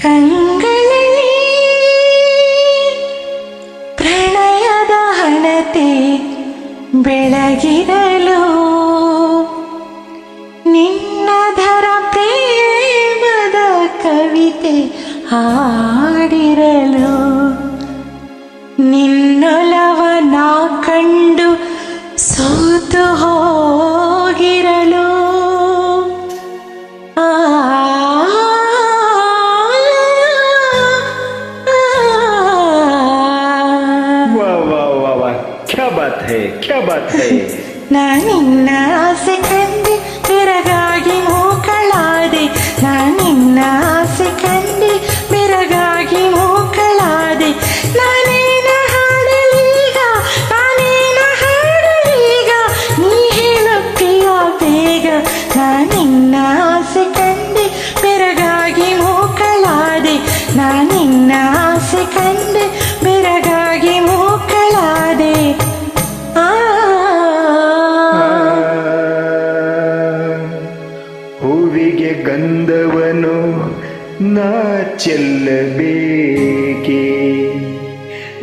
ಕಂಗಳಲ್ಲಿ ಪ್ರಣಯದ ಹಣತೆ ಬೆಳಗಿರಲು ನಿನ್ನಧರ ಪ್ರೇಮದ ಕವಿತೆ ಹಾಡಿರಲು ನಿನ್ನೊಲವನ ಕ್ಯಾ ಬಾತ್ ಹೈ ಕ್ಯಾ ಬಾತ್ ಹೈ ನಾನಿನ್ನ ಆಸೆ ಕಂಡೆ ಬೆರಗಾಗಿ ಮೂಕಳಾದೆ ನಾನಿನ್ನ ಆಸೆ ಕಂಡೆ ಬೆರಗಾಗಿ ಮೂಕಳಾದೆ ನಾನೇನ ಹಾಡಲೀಗ ನಾನೇನ ಹಾಡಲೀಗ ನೀ ಹೇಳುತ್ತೀಯ ಬೇಗ ನಾನಿನ್ನ ಆಸೆ ಕಂಡೆ ಬೆರಗಾಗಿ ಮೂಕಳಾದೆ ನಾನಿನ್ನ ನಾ ಚೆಲ್ಲಬೇಕೆ?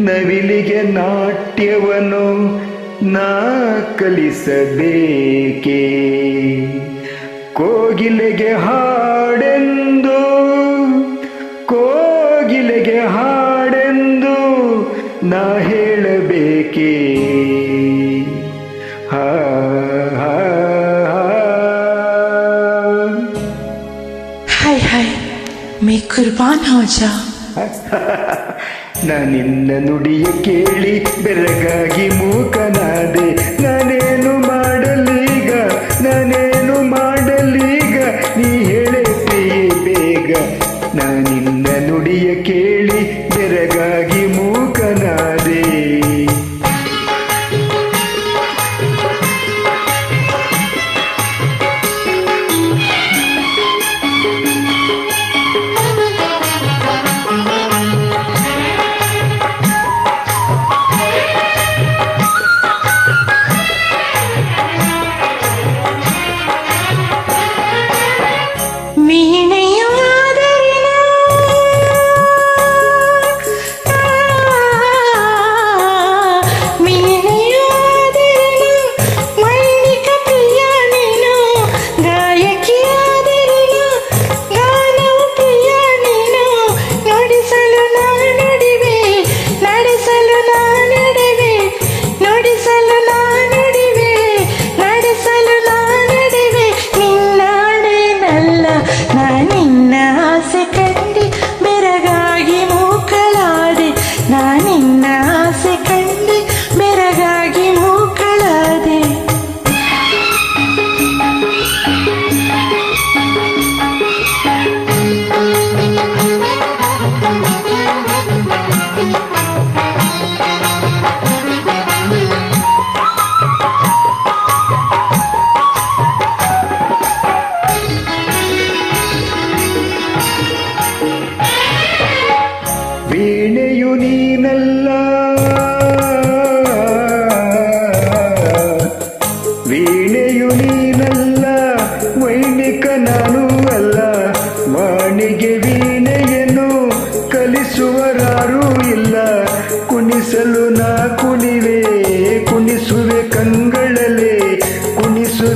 ನವಿಲಿಗೆ ನಾಟ್ಯವನ್ನು ನಾ ಕಲಿಸಬೇಕೆ? ಕೋಗಿಲೆಗೆ ಹಾಡೆಂದು ಕೋಗಿಲೆಗೆ ಹಾಡೆಂದು ನಾ मैं कुर्बान हो जा ನಾನಿನ್ನ ನುಡಿಯ ಕೇಳಿ ಬೆರಗಾಗಿ ಮೂಕನಾದೆ ನಾನೇನು ಮಾಡಲೀಗ ನಾನೇನು ಮಾಡಲೀಗ ನೀ ಹೇಳೆ ಪ್ರಿಯೆ ಬೇಗ ನಾನಿನ್ನ ನುಡಿಯ ಕೇಳಿ ಬೆರಗಾಗಿ ಮೂಕನಾದೆ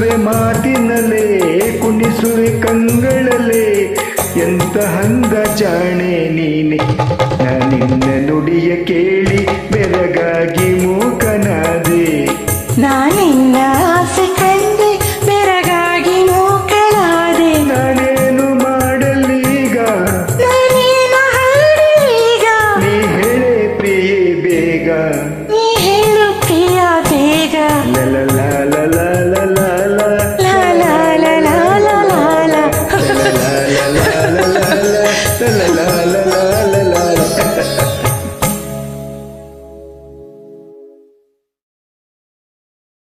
ಕುಣಿಸುವೆ ಮಾತಿನಲೆ ಕುಣಿಸುವೆ ಕಂಗಳಲೇ ಎಂತ ಹಂದ ಜಾಣೆ ನೀನೆ? ನಾನಿನ್ನ ನುಡಿಯ ಕೇಳಿ ಬೆರಗಾಗಿ ಮೂಕನಾದೆ. ನಾನು